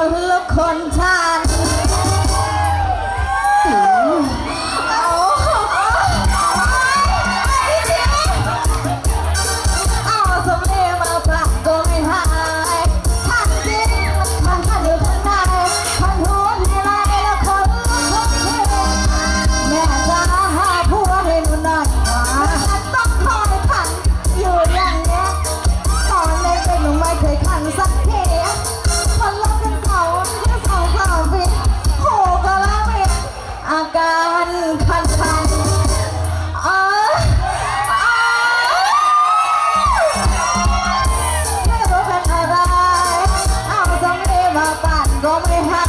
คนลุกคนชาติ Vamos errar.